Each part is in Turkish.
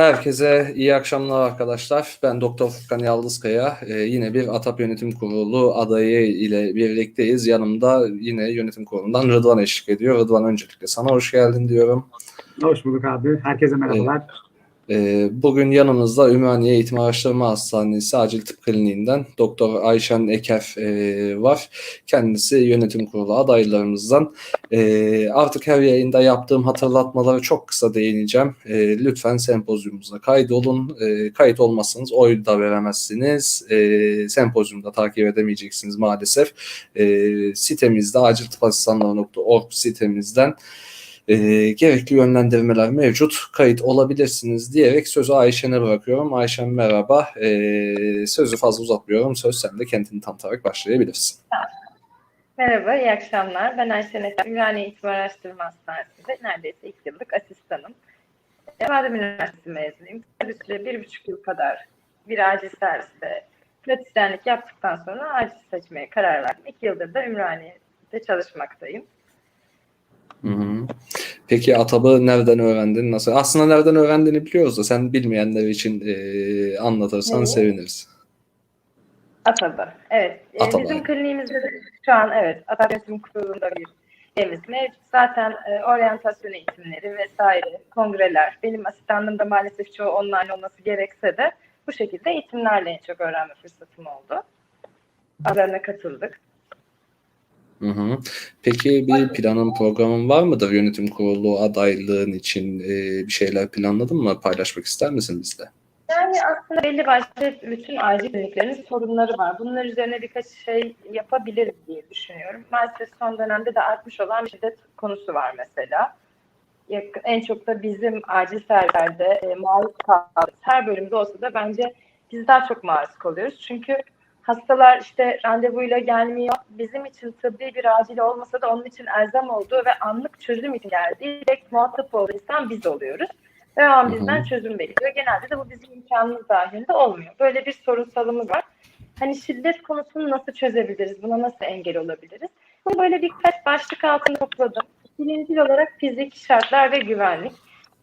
Herkese iyi akşamlar arkadaşlar. Ben Doktor Furkan Yaldızkaya. Ee, yine bir ATAP Yönetim Kurulu adayı ile birlikteyiz. Yanımda yine yönetim kurulundan Rıdvan eşlik ediyor. Rıdvan öncelikle sana hoş geldin diyorum. Hoş bulduk abi. Herkese merhabalar. Ee, bugün yanımızda Ümraniye Eğitim Araştırma Hastanesi Acil Tıp Kliniğinden Doktor Ayşen Eker e, var. Kendisi yönetim kurulu adaylarımızdan. E, artık her yayında yaptığım hatırlatmaları çok kısa değineceğim. E, lütfen sempozyumumuza kaydolun. Kayıt olmazsanız oy da veremezsiniz. Sempozyumda takip edemeyeceksiniz maalesef. Sitemizde aciltıpasistanları.org sitemizden e, gerekli yönlendirmeler mevcut. Kayıt olabilirsiniz diyerek sözü Ayşen'e bırakıyorum. Ayşen merhaba. E, sözü fazla uzatmıyorum. Söz sen de kendini tanıtarak başlayabilirsin. Merhaba, iyi akşamlar. Ben Ayşen Efe, Ümraniye Eğitim Araştırma Hastanesi'nde neredeyse iki yıllık asistanım. Badem Üniversitesi mezunuyum. Bir süre bir buçuk yıl kadar bir acil serviste pratisyenlik yaptıktan sonra acil seçmeye karar verdim. İki yıldır da Ümraniye'de çalışmaktayım. Hı hı. Peki Atab'ı nereden öğrendin? Nasıl? Aslında nereden öğrendiğini biliyoruz da sen bilmeyenler için e, anlatırsan Evet. seviniriz. Ataba. Evet. e, Ataba. Bizim kliniğimizde de şu an evet Ataba Yönetim Kurulu'nda bir üyemiz mevcut. Zaten e, oryantasyon eğitimleri vesaire, kongreler. Benim asistanlığımda maalesef çoğu online olması gerekse de bu şekilde eğitimlerle en çok öğrenme fırsatım oldu. Aralarına katıldık. Hı hı. Peki bir planın programın var mıdır yönetim kurulu adaylığın için e, bir şeyler planladın mı? Paylaşmak ister misin bizle? Yani aslında belli başlı bütün acil kliniklerin sorunları var. Bunlar üzerine birkaç şey yapabiliriz diye düşünüyorum. Maalesef son dönemde de artmış olan şiddet konusu var mesela. En çok da bizim acil servislerde e, maruz kaldığımız her bölümde olsa da bence biz daha çok maruz kalıyoruz. Çünkü hastalar işte randevuyla gelmiyor. Bizim için tıbbi bir acil olmasa da onun için elzem olduğu ve anlık çözüm için geldiği direkt muhatap olduğu insan biz oluyoruz. Ve o an bizden çözüm bekliyor. Genelde de bu bizim imkanımız dahilinde olmuyor. Böyle bir sorunsalımız var. Hani şiddet konusunu nasıl çözebiliriz? Buna nasıl engel olabiliriz? Bunu böyle birkaç başlık altında topladım. Birinci olarak fiziki şartlar ve güvenlik.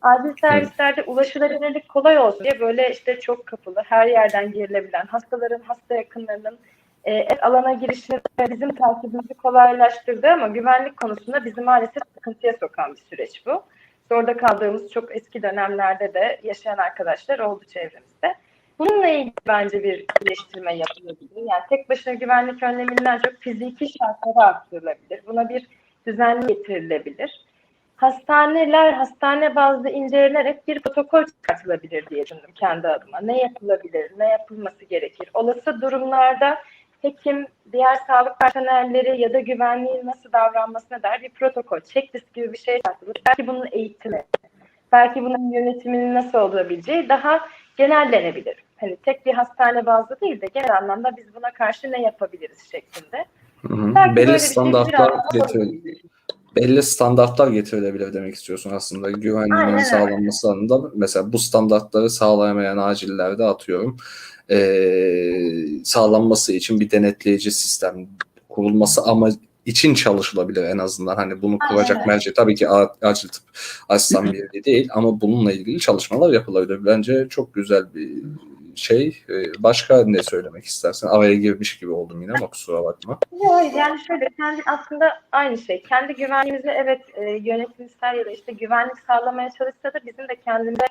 Acil servislerde ulaşılabilirlik kolay olsun diye böyle işte çok kapılı, her yerden girilebilen, hastaların, hasta yakınlarının e, alana girişini bizim takibimizi kolaylaştırdı ama güvenlik konusunda bizi maalesef sıkıntıya sokan bir süreç bu. Zorda kaldığımız çok eski dönemlerde de yaşayan arkadaşlar oldu çevremizde. Bununla ilgili bence bir iyileştirme yapılabilir. Yani tek başına güvenlik önleminden çok fiziki şartları arttırılabilir. Buna bir düzenli getirilebilir. Hastaneler hastane bazlı incelenerek bir protokol çıkartılabilir diye düşündüm kendi adıma. Ne yapılabilir, ne yapılması gerekir? Olası durumlarda hekim, diğer sağlık personelleri ya da güvenliğin nasıl davranmasına dair bir protokol, checklist gibi bir şey çıkartılır. Belki bunun eğitimi, belki bunun yönetiminin nasıl olabileceği daha genellenebilir. Hani tek bir hastane bazlı değil de genel anlamda biz buna karşı ne yapabiliriz şeklinde. Hı hı. Belli şey standartlar getirilebilir. Belli standartlar getirilebilir demek istiyorsun aslında. Öyle. sağlanması anında mesela bu standartları sağlayamayan acillerde atıyorum. eee, sağlanması için bir denetleyici sistem kurulması ama için çalışılabilir en azından. Hani bunu kuracak Aynen. merci tabii ki acil tıp asistan birliği değil ama bununla ilgili çalışmalar yapılabilir. Bence çok güzel bir şey. Ee, Başka ne söylemek istersin? Araya girmiş gibi oldum yine ama kusura bakma. Yani şöyle kendi aslında aynı şey. Kendi güvenliğimizi evet e, yönetim ister ya da işte güvenlik sağlamaya çalışsa da bizim de kendimize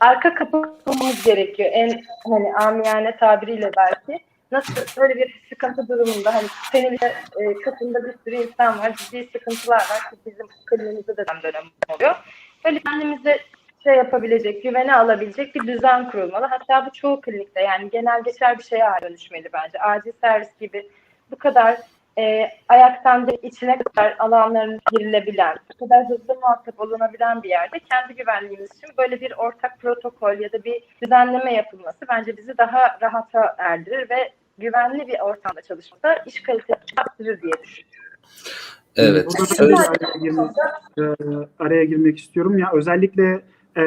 arka kapı bulmamız gerekiyor. En hani amiyane tabiriyle belki. Nasıl böyle bir sıkıntı durumunda hani senin de e, kapında bir sürü insan var, ciddi sıkıntılar var ki bizim kliniğimizde de dönem oluyor. Böyle kendimize şey yapabilecek, güvene alabilecek bir düzen kurulmalı. Hatta bu çoğu klinikte yani genel geçer bir şeye dönüşmeli bence. Acil servis gibi bu kadar e, ayaktan da içine kadar alanların girilebilen, bu kadar hızlı muhatap olunabilen bir yerde kendi güvenliğimiz için böyle bir ortak protokol ya da bir düzenleme yapılması bence bizi daha rahata erdirir ve güvenli bir ortamda çalışmada iş kalitesini arttırır diye düşünüyorum. Evet. Burada da Söz, bir araya girmek, e, araya girmek istiyorum. Ya özellikle e,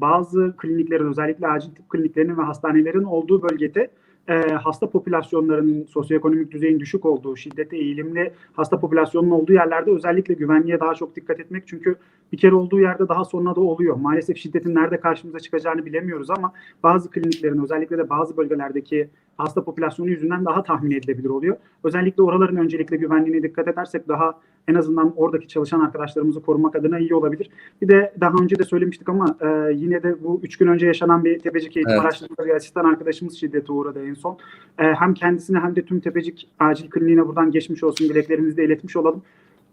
bazı kliniklerin, özellikle acil tıp kliniklerinin ve hastanelerin olduğu bölgede e, hasta popülasyonlarının sosyoekonomik düzeyin düşük olduğu, şiddete eğilimli hasta popülasyonunun olduğu yerlerde özellikle güvenliğe daha çok dikkat etmek. Çünkü bir kere olduğu yerde daha sonra da oluyor. Maalesef şiddetin nerede karşımıza çıkacağını bilemiyoruz ama bazı kliniklerin özellikle de bazı bölgelerdeki hasta popülasyonu yüzünden daha tahmin edilebilir oluyor. Özellikle oraların öncelikle güvenliğine dikkat edersek daha en azından oradaki çalışan arkadaşlarımızı korumak adına iyi olabilir. Bir de daha önce de söylemiştik ama e, yine de bu üç gün önce yaşanan bir tepecik eğitim Evet. araştırması bir asistan arkadaşımız şiddete uğradı en son. E, hem kendisine hem de tüm tepecik acil kliniğine buradan geçmiş olsun dileklerimizi de iletmiş olalım.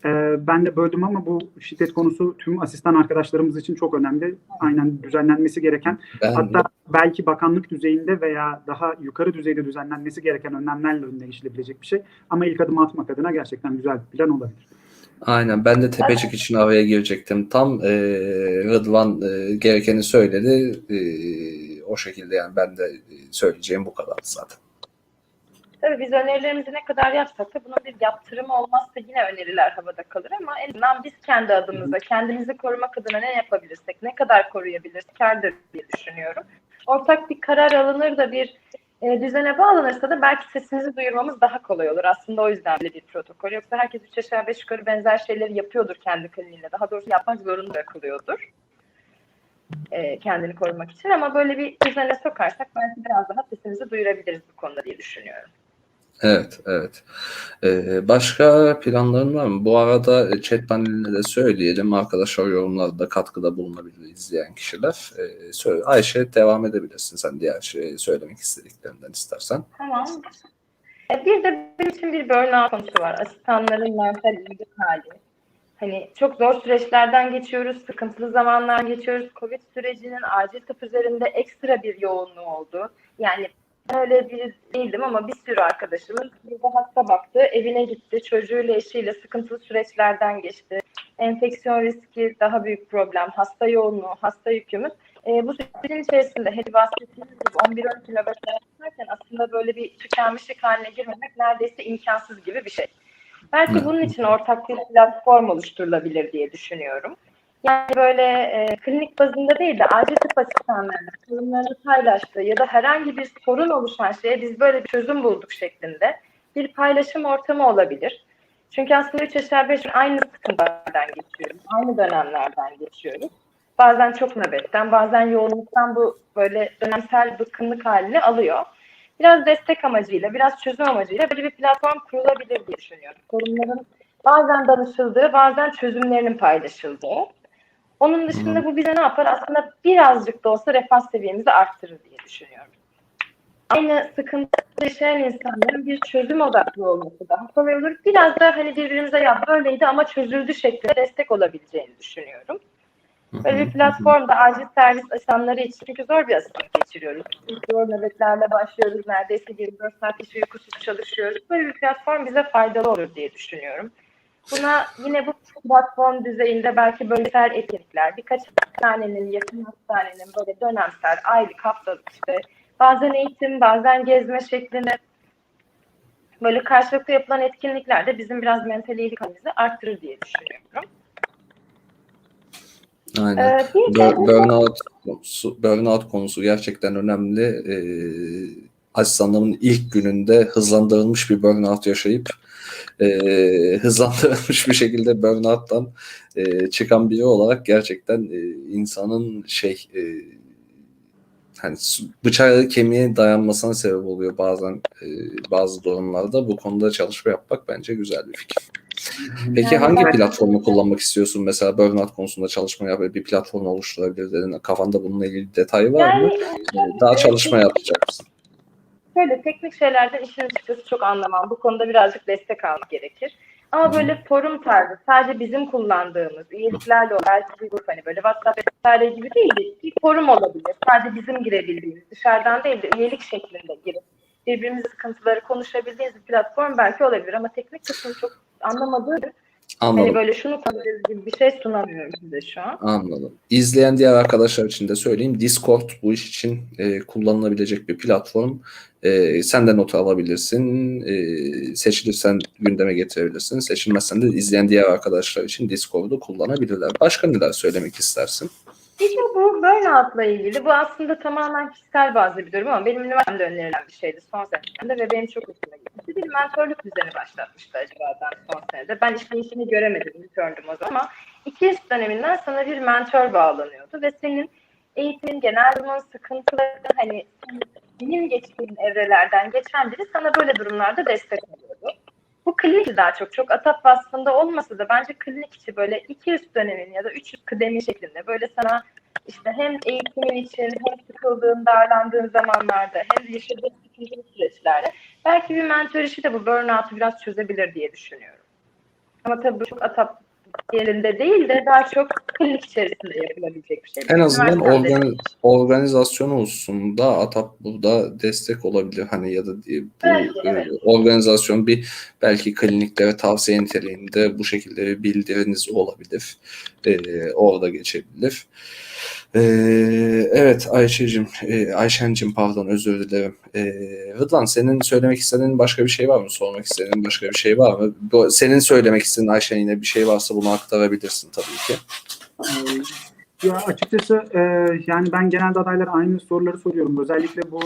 E, ben de böldüm ama bu şiddet konusu tüm asistan arkadaşlarımız için çok önemli. Aynen düzenlenmesi gereken Ben Hatta belki bakanlık düzeyinde veya daha yukarı düzeyde düzenlenmesi gereken önlemlerle önüne geçilebilecek bir şey. Ama ilk adım atmak adına gerçekten güzel bir plan olabilir. Aynen ben de Tepecik için araya girecektim. Tam e, Rıdvan e, gerekeni söyledi. E, o şekilde yani ben de söyleyeceğim bu kadar zaten. Tabii biz önerilerimizi ne kadar yapsak da bunun bir yaptırımı olmazsa yine öneriler havada kalır ama en azından biz kendi adımıza, kendimizi korumak adına ne yapabilirsek, ne kadar koruyabiliriz kârdır diye düşünüyorum. Ortak bir karar alınır da bir e, düzene bağlanırsa da belki sesimizi duyurmamız daha kolay olur. Aslında o yüzden böyle bir protokol. Yoksa herkes üç aşağı beş yukarı benzer şeyleri yapıyordur kendi kliniğinde. Daha doğrusu yapmak zorunda bırakılıyordur. E, kendini korumak için ama böyle bir düzene sokarsak belki biraz daha sesimizi duyurabiliriz bu konuda diye düşünüyorum. Evet, evet. Ee, başka planların var mı? Bu arada e, chat paneline de söyleyelim. Arkadaşlar yorumlarda katkıda bulunabilir izleyen kişiler. Ee, söyle, Ayşe devam edebilirsin sen diğer şey, söylemek istediklerinden istersen. Tamam. E, Bir de benim için bir burnout konusu var. Asistanların mental ilgi hali. Hani çok zor süreçlerden geçiyoruz, sıkıntılı zamanlar geçiyoruz. Covid sürecinin acil tıp üzerinde ekstra bir yoğunluğu oldu. Yani öyle biri değildim ama bir sürü arkadaşımız bir de hasta baktı, evine gitti, çocuğuyla, eşiyle sıkıntılı süreçlerden geçti. Enfeksiyon riski daha büyük problem, hasta yoğunluğu, hasta yükümüz. E, bu sürecin içerisinde hep bahsettiğimiz gibi 11-12 nöbetler yaparken aslında böyle bir tükenmişlik haline girmemek neredeyse imkansız gibi bir şey. Belki bunun için ortak bir platform oluşturulabilir diye düşünüyorum. Yani böyle e, klinik bazında değil de acil tıp asistanlarının sorunlarını paylaştığı ya da herhangi bir sorun oluşan şeye biz böyle bir çözüm bulduk şeklinde bir paylaşım ortamı olabilir. Çünkü aslında üç aşağı beş yukarı aynı sıkıntılardan geçiyoruz. Aynı dönemlerden geçiyoruz. Bazen çok nöbetten, bazen yoğunluktan bu böyle dönemsel bıkkınlık halini alıyor. Biraz destek amacıyla, biraz çözüm amacıyla böyle bir platform kurulabilir diye düşünüyorum. Sorunların bazen danışıldığı, bazen çözümlerinin paylaşıldığı. Onun dışında bu bize ne yapar? Aslında birazcık da olsa refah seviyemizi arttırır diye düşünüyorum. Aynı sıkıntı yaşayan insanların bir çözüm odaklı olması daha kolay olur. Biraz da hani birbirimize ya böyleydi ama çözüldü şeklinde destek olabileceğini düşünüyorum. Böyle bir platformda acil servis asistanları için çünkü zor bir asistan geçiriyoruz. Zor nöbetlerle başlıyoruz. Neredeyse 24 saat iş uykusuz çalışıyoruz. Böyle bir platform bize faydalı olur diye düşünüyorum. Buna yine bu platform düzeyinde belki bölgesel etkinlikler, birkaç hastanenin, yakın hastanenin böyle dönemsel, aylık, haftalık işte bazen eğitim, bazen gezme şeklinde böyle karşılıklı yapılan etkinlikler de bizim biraz mental iyilik halimizi arttırır diye düşünüyorum. Aynen. Ee, Bur- burnout konusu, burnout konusu gerçekten önemli. Ee, asistanlığımın ilk gününde hızlandırılmış bir burnout yaşayıp e, hızlandırılmış bir şekilde burnout'tan e, çıkan biri olarak gerçekten e, insanın şey e, hani bıçağı kemiğe dayanmasına sebep oluyor bazen e, bazı durumlarda. Bu konuda çalışma yapmak bence güzel bir fikir. Peki Yani hangi ben- platformu kullanmak istiyorsun? Mesela burnout konusunda çalışma yap bir platform oluşturabilir dedin. Kafanda bununla ilgili detay var mı? yani Daha çalışma yapacak mısın? Şöyle teknik şeylerden işin açıkçası çok anlamam. Bu konuda birazcık destek almak gerekir. Ama böyle forum tarzı, sadece bizim kullandığımız, üyeliklerle olan bir grup hani böyle WhatsApp vesaire gibi değil de bir forum olabilir. Sadece bizim girebildiğimiz, dışarıdan değil de üyelik şeklinde girip birbirimizin sıkıntıları konuşabildiğimiz bir platform belki olabilir. Ama teknik kısmını çok anlamadığım için hani Anladım. böyle şunu konuşacağız gibi bir şey sunamıyorum size şu an. Anladım. İzleyen diğer arkadaşlar için de söyleyeyim. Discord bu iş için e, kullanılabilecek bir platform. E, sen de not alabilirsin. E, seçilirsen gündeme getirebilirsin. Seçilmezsen de izleyen diğer arkadaşlar için Discord'u kullanabilirler. Başka neler söylemek istersin? İşte bu burnout'la ilgili. Bu aslında tamamen kişisel bazlı bir durum ama benim üniversitemde önerilen bir şeydi son senemde ve benim çok hoşuma gitmişti. Bir mentorluk düzeni başlatmıştı acaba son senede. Ben işte işini göremedim, interndüm o zaman ama iki döneminden sana bir mentor bağlanıyordu ve senin eğitimin, genel durumun, sıkıntılarını hani benim geçtiğim evrelerden geçen biri sana böyle durumlarda destek oluyordu. Bu klinik daha çok çok atap vasfında olmasa da bence klinik içi böyle iki üst dönemin ya da üç üst kıdemi şeklinde böyle sana işte hem eğitimin için hem sıkıldığın, darlandığın zamanlarda hem yaşadığın sıkıntılı süreçlerde belki bir mentor işi de bu burnout'u biraz çözebilir diye düşünüyorum. Ama tabii bu çok atap yerinde değil de daha çok klinik içerisinde yapılabilecek bir şey. En azından organ, organizasyon hususunda ATAP burada destek olabilir. Hani ya da bu evet. e, organizasyon bir belki kliniklere tavsiye niteliğinde bu şekilde bir bildiriniz olabilir. E, orada geçebilir. E, evet Ayşe'cim, e, Ayşen'cim pardon özür dilerim. E, Rıdvan senin söylemek istediğin başka bir şey var mı? Sormak istediğin başka bir şey var mı? Bu, senin söylemek istediğin Ayşen yine bir şey varsa bunu aktarabilirsin tabii ki. Ee, Ya açıkçası e, yani ben genelde adaylara aynı soruları soruyorum. Özellikle bu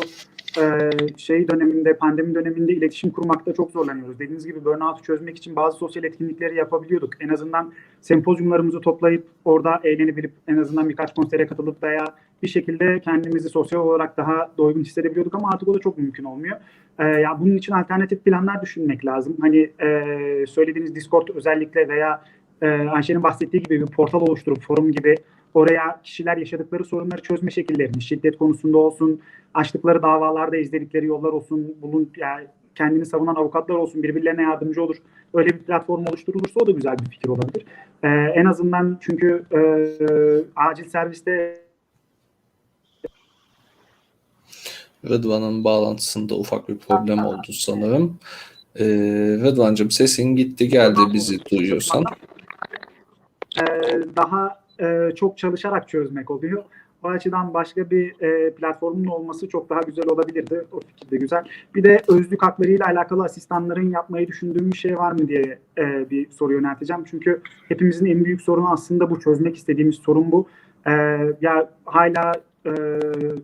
e, şey döneminde, pandemi döneminde iletişim kurmakta çok zorlanıyoruz. Dediğiniz gibi burnout'u çözmek için bazı sosyal etkinlikleri yapabiliyorduk. En azından sempozyumlarımızı toplayıp orada eğlenebilip en azından birkaç konsere katılıp veya bir şekilde kendimizi sosyal olarak daha doygun hissedebiliyorduk ama artık o da çok mümkün olmuyor. E, ya bunun için alternatif planlar düşünmek lazım. Hani e, söylediğiniz Discord özellikle veya e, Ayşe'nin bahsettiği gibi bir portal oluşturup forum gibi oraya kişiler yaşadıkları sorunları çözme şekillerini, şiddet konusunda olsun, açtıkları davalarda izledikleri yollar olsun, bulun yani kendini savunan avukatlar olsun, birbirlerine yardımcı olur. Öyle bir platform oluşturulursa o da güzel bir fikir olabilir. Ee, en azından çünkü e, acil serviste Rıdvan'ın bağlantısında ufak bir problem oldu sanırım. Ee, Rıdvan'cığım sesin gitti geldi bizi duyuyorsan. e, daha e, çok çalışarak çözmek oluyor. O açıdan başka bir e, platformun olması çok daha güzel olabilirdi. O fikir de güzel. Bir de özlük haklarıyla alakalı asistanların yapmayı düşündüğüm bir şey var mı diye e, bir soru yönelteceğim. Çünkü hepimizin en büyük sorunu aslında bu. Çözmek istediğimiz sorun bu. E, ya hala e,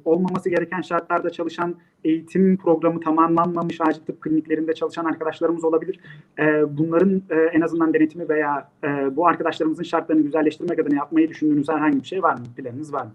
olmaması gereken şartlarda çalışan eğitim programı tamamlanmamış acil tıp kliniklerinde çalışan arkadaşlarımız olabilir. E, bunların e, en azından denetimi veya e, bu arkadaşlarımızın şartlarını güzelleştirmek adına yapmayı düşündüğünüz herhangi bir şey var mı? Planınız var mı?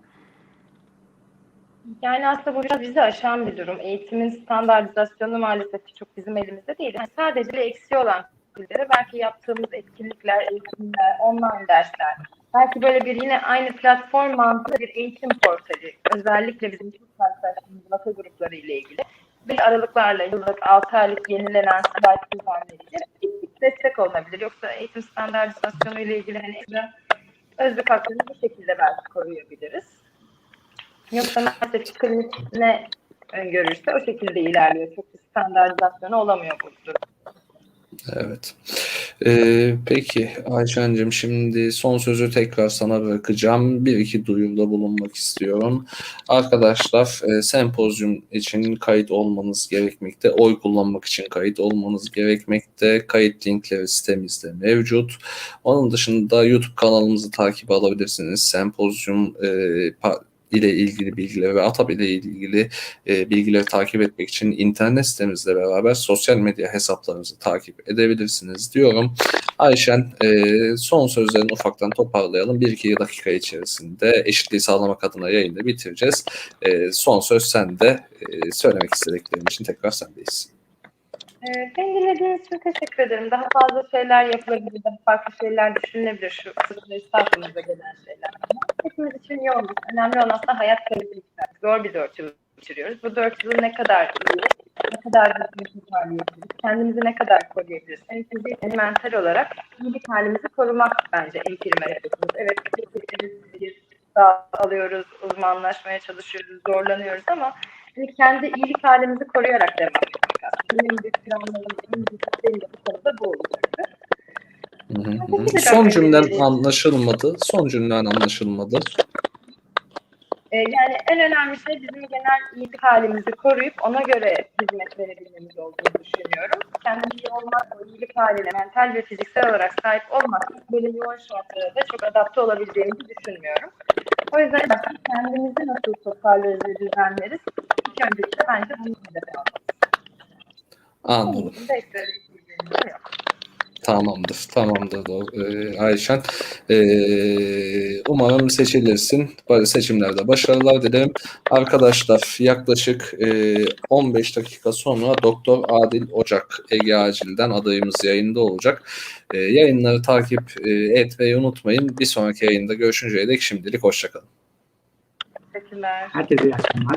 Yani aslında bu biraz bizi aşan bir durum. Eğitimin standartizasyonu maalesef ki çok bizim elimizde değil. Yani sadece eksiği olan belki yaptığımız etkinlikler, eğitimler, online dersler, belki böyle bir yine aynı platform mantığı bir eğitim portali, özellikle bizim çok karşılaştığımız vaka grupları ile ilgili bir aralıklarla yıllık 6 aylık yenilenen slayt düzenleriyle destek olunabilir. Yoksa eğitim standartizasyonu ile ilgili hani özlük haklarını bu şekilde belki koruyabiliriz. Yoksa maalesef klinik ne öngörürse o şekilde ilerliyor. Çok standartizasyonu olamıyor bu durum. Evet. Ee, peki Ayşen'cim şimdi son sözü tekrar sana bırakacağım. Bir iki duyuruda bulunmak istiyorum. Arkadaşlar e, sempozyum için kayıt olmanız gerekmekte. Oy kullanmak için kayıt olmanız gerekmekte. Kayıt linkleri sitemizde mevcut. Onun dışında YouTube kanalımızı takip alabilirsiniz. Sempozyum e, ile ilgili bilgileri ve ATAP ile ilgili e, bilgileri takip etmek için internet sitemizle beraber sosyal medya hesaplarımızı takip edebilirsiniz diyorum. Ayşen e, son sözlerini ufaktan toparlayalım. 1-2 dakika içerisinde eşitliği sağlamak adına yayını bitireceğiz. E, son söz sende. E, söylemek istediklerim için tekrar sendeyiz. Ee, beni dinlediğiniz için teşekkür ederim. Daha fazla şeyler yapılabilir, daha farklı şeyler düşünülebilir şu süreçte aklımıza gelen şeyler. Hepimiz için yoğun. Önemli olan aslında hayat kalitesi. Zor bir dört yıl geçiriyoruz. Bu dört yılı ne kadar iyi, ne kadar düzgün toparlayabiliriz, kendimizi ne kadar koruyabiliriz. En fiziksel, mental olarak iyilik halimizi korumak bence en primer hedefimiz. Evet, bir alıyoruz, uzmanlaşmaya çalışıyoruz, zorlanıyoruz ama hani kendi iyilik halimizi koruyarak devam etmek En büyük planlarımız, en büyük isteğim de bu konuda bu olacaktır. Hı hı hı. Son cümlen anlaşılmadı. Son cümlen anlaşılmadı. Ee, yani en önemli şey bizim genel iyilik halimizi koruyup ona göre hizmet verebilmemiz olduğunu düşünüyorum. Kendim iyi olmak, o iyilik haline mental ve fiziksel olarak sahip olmak böyle yoğun şartlara da çok adapte olabileceğimizi düşünmüyorum. O yüzden kendimizi nasıl toparlarız ve düzenleriz? İlk öncelikle bence bunu hedefe almalıyız. Anladım. Tamamdır, tamamdır e, Ayşen. E, umarım seçilirsin. Böyle seçimlerde başarılar dilerim. Arkadaşlar yaklaşık e, 15 dakika sonra Doktor Adil Ocak Ege Acil'den adayımız yayında olacak. E, yayınları takip e, etmeyi unutmayın. Bir sonraki yayında görüşünceye dek şimdilik hoşçakalın. Teşekkürler. Herkese iyi akşamlar.